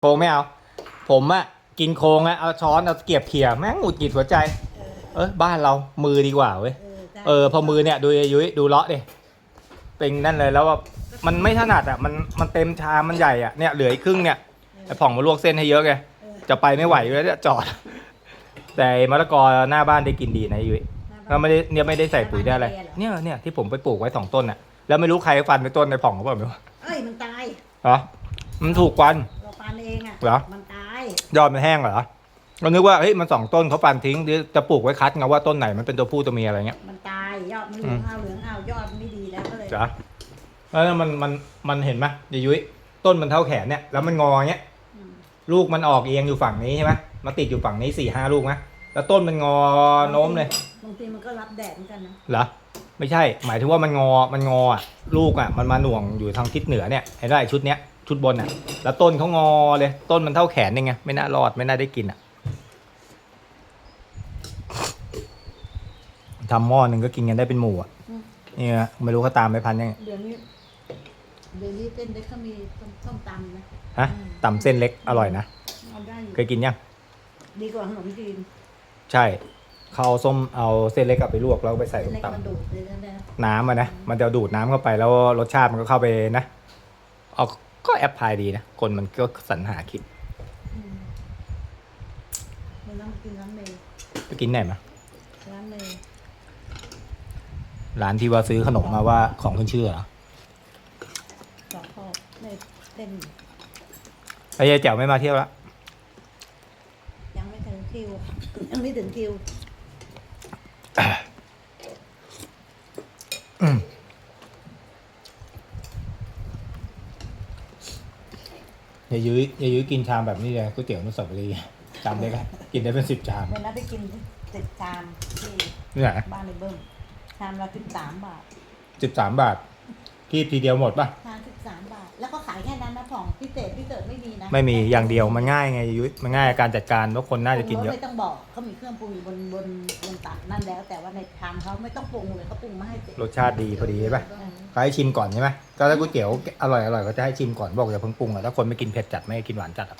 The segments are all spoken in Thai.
โครงไม่เอา ผมอะกินโครงอะเอาช้อนเอาเกียบเขี่ยแม่งหงุดหงิดหัวใจ เออบ้านเรามือดีกว่าเว้ยเออได้เออพอมือเนี่ยดูยุ้ยดูเลาะดิเป็นนั่นเลยแล้วว่ามันไม่ถนัดอะมันมันเต็มชามมันใหญ่อะเนี่ยเหลืออีกครึ่งเนี่ยไอ้ผ่องมาลวกเส้นให้เยอะไงเออจะไปไม่ไหวอยู่แล้วเนี่ยจอด แต่ไอ้มะละกอหน้าบ้านได้กินดีนะยุ้ยก็ไม่ได้เนี่ยไม่ได้ใส่ปุ๋ยได้อะไรเนี่ยเนี่ยที่ผมไปปลูกไว้สองต้นอะแล้วไม่รู้ใครฟันไปต้นในผ่องเขาบอกไม่รู้เอ้ยมันตายเหรอมันถูกควัน เราปานเองอะเหรอ มันตายยอดมันแห้งเหรอเรานึกว่าเฮ้ยมันสองต้นเขาฟันทิ้งหรือจะปลูกไว้คัดไงว่าต้นไหนมันเป็นตัวผู้ตัวเมียอะไรเงี้ย มันตายยอดมันเหลืองเอาเหลืองเอายอดมันไม่ดีแล้วก็เลยจ้ะแล้วมันมันมันเห็นไหมยายยุ้ยต้นมันเท่าแขนเนี่ยแล้วมันงอเงี้ยอืมลูกมันออกเอียงอยู่ฝั่งนี้ใช่ไหมมาติดอยู่ฝั่งนี้สี่ห้าลูกไหมแล้วต้นมันงอโน้มเลยบางทีมันก็รับแดดเหมือนกันนะเหรอไม่ใช่ หมายถึงว่ามันงอมันงออะลูกอะมันมาหน่วงอยู่ทางทิศเหนือเนี่ยเห็นไหมไอ้ชุดเนี้ย ชุดบนอะ แล้วต้นเขางอเลย ต้นมันเท่าแขนเองไงไม่น่ารอดไม่น่าได้กินอะทำหม้อหนึ่งก็กินกันได้เป็นหมู่อะอืม เนี่ยไม่รู้เขาตามไปพันยังเดี๋ยวนี้เดี๋ยวนี้เส้นเล็กเขามีส้มตำนะฮะตำเส้นเล็กอร่อยนะเอาได้อยู่เคยกินยัง ดีกว่าขนมจีนใช่เขาเอาส้มเอาเส้นเล็กกลับไปลวกแล้วก็ไปใส่เส้นส้มเล็กมันตำดูดเลยนะน้ำอะนะ มันจะดูดน้ำเข้าไปแล้วรสชาติมันก็เข้าไปนะ เอา ก็แอปพลายดีนะ คนมันก็สรรหาคิดอืมมันน้ำกินร้านเมย์ไปกินไหนมาร้านเมย์ร้านที่ว่าซื้อขนมมาว่าของขึ้นชื่อเหรอสองข้อในเส้นไอ้ยายแจ๋วไม่มาเที่ยวละยังไม่ถึงคิวยังไม่ถึงคิว ยายยุ้ยยายยุ้ยกินชามแบบนี้เลยก๋วยเตี๋ยวนุสาวรีย์จำได้ไหมกินได้เป็นสิบชามวันนั้นไปกินสิบชามที่นี่ไหนบ้านในเบิ้มชามละสิบสามบาท สิบสามบาท คีบทีเดียวหมดป่ะชามสิบสามบาท แล้วก็ขายแค่นั้นนะผ่องพิเศษพิเศษไม่มีนะไม่มีอย่างเดียวมันง่ายไงยายยุ้ยมันง่ายการจัดการว่าคนน่าจะกินเยอะ ไม่ต้องบอกเขามีเครื่องปรุงอยู่บนบนบนตักนั่นแล้ว แต่ว่าในชามเขาไม่ต้องปรุงเลยเขาปรุงมาให้เสร็จรสชาติดีพอดีใช่ปะเขาให้ชิมก่อนใช่ไหมก็ถ้าก๋วยเตี๋ยวอร่อยอร่อยก็จะให้ชิมก่อนบอกอย่าเพิ่งปรุงอะถ้าคนไม่กินเผ็ดจัดไม่กินหวานจัดอะ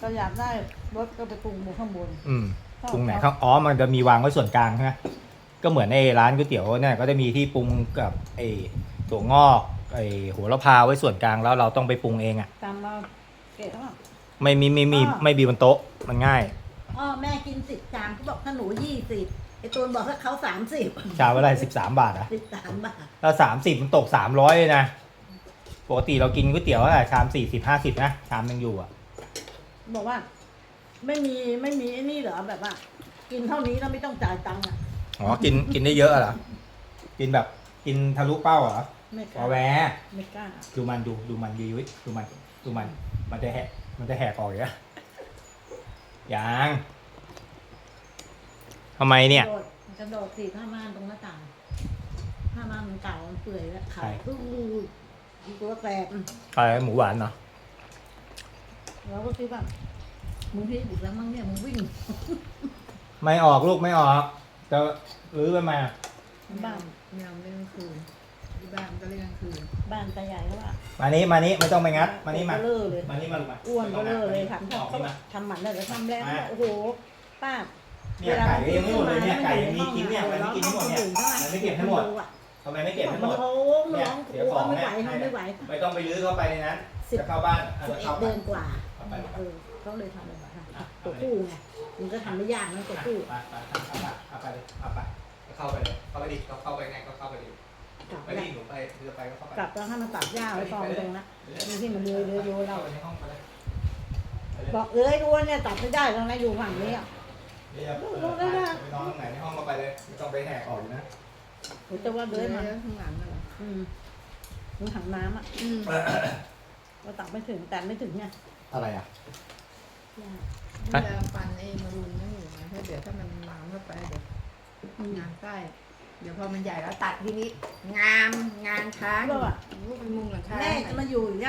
เราอยากได้รสก็ไปปรุงบนข้างบนอืมปรุงไหนข้างอ๋อมันจะมีวางไว้ส่วนกลางใช่ไหมก็เหมือนไอ้ร้านก๋วยเตี๋ยวเนี่ยก็จะมีที่ปรุงกับไอ้ ถั่วงอกไอ้หัวละพาไว้ส่วนกลางแล้วเราต้องไปปรุงเองอะ ตามมาเกะว่า ไม่มีไม่มีอ่าไม่มีบนโต๊ะมันง่ายอ๋อแม่กินสิบชามเขาบอกถ้าหนูยี่สิบไอตูนบอกถ้าเขาสามสิบชามอะไรสิบสามบาทอะสิบสามบาทถ้าสามสิบมันตกสามร้อยเลยนะ ปกติเรากินก๋วยเตี๋ยวอะชามสี่สิบห้าสิบนะ ชามยังอยู่อะบอกว่า ไม่มีไม่มีไอ้นี่เหรอแบบว่า กินเท่านี้แล้วไม่ต้องจ่ายตังค์อะอ๋อกินกินได้เยอะเหรอกินแบบ กินทะลุเป้าเหรอไม่กวล้าอแวร์ไม่กล้า ดูมันดูดูมันยุ้ยดูมันดูมัน มันจะแหกมันจะแหกออกอย่างเงี้ยยังทำไมเนี่ย กระโดดกระโดดสีผ้าม่านตรงหน้าต่าง ผ้าม่านมันเก่ามันเปื่อยแล้วขาใช่ดตู้ตัวแตกอะไรหมูหวานเนาะเราก็คิดว่ามึงพี่บุกแล้วมั้งเนี่ยมึงวิ่งไม่ออกลูกไม่ออก จะรื้อไปมา บ้านไม่เอาไม่ต้องคืนที่บ้านก็เรียกกลางคืนบ้านตาใหญ่เขาว่า มานี้มานี้ไม่ต้องไปงัด มานี้มาเบลอเลยมานี้มาลูกมาอ้วนเบลอเลยมาทำนี่ออกเขานี่มาทำหมันเลยทำแล้วมาโอ้โหป้าเนี่ยไก่ก็ยังไม่หมดเลยเนี่ยไก่ยังมีกินเนี่ยมันไม่กินให้หมดเนี่ยมันไม่เก็บให้หมดทำไมไม่เก็บให้หมดโอ้โหร้องโอ้ไม่ไหวไม่ไหวไม่ต้องไปรื้อเข้าไปในนั้นสิบจะเข้าบ้านเอสิอบเอ็เข้าดไปเดือนกว่าเอาไปเออเขาเลยทำเลยค่ะตัวผู้ไงมันก็ทำไม่ยากนะตัวผู้ไปไปเอาไปเอาไปเอาไป เข้าไปเลยเข้าไปดิเข้าไปไงก็เข้าไปดิกลับไม่แล้วดิหนูไปเรือไปก็เข้าไปกลับแล้วให้มันตัดหญ้าไว้กองตรงนะนี่ที่มันเลื้อยเลื้อยโยเราเข้าไปในห้องไปเลยไปเลยบอกเลื้อยรู้ว่าเนี่ยตัดไม่ได้ตรงไหนอยู่ฝั่งนี้อะเรียบเออไปไปนอนตรงไหนในห้องก็ไปเลยไม่ต้องไปแหกออกอยู่นะผมจะว่าเลื้อยมาข้างหลังน่ะเหรออืมมันถังน้ำอะอืมเราตักไม่ถึงแต่ไม่ถึงเนี่ยอะไรอะเวลาฟันไอ้มารุนนั่นอยู่ไงเพราะเดี๋ยวถ้ามันลามเข้าไปเดี๋ยว งานใต้เดี๋ยวพอมันใหญ่แล้วตัดทีนี้งามงานช้างก็ว่าลูกเป็นมุงหลังคา แม่จะมาอยู่อย่างเงี้ย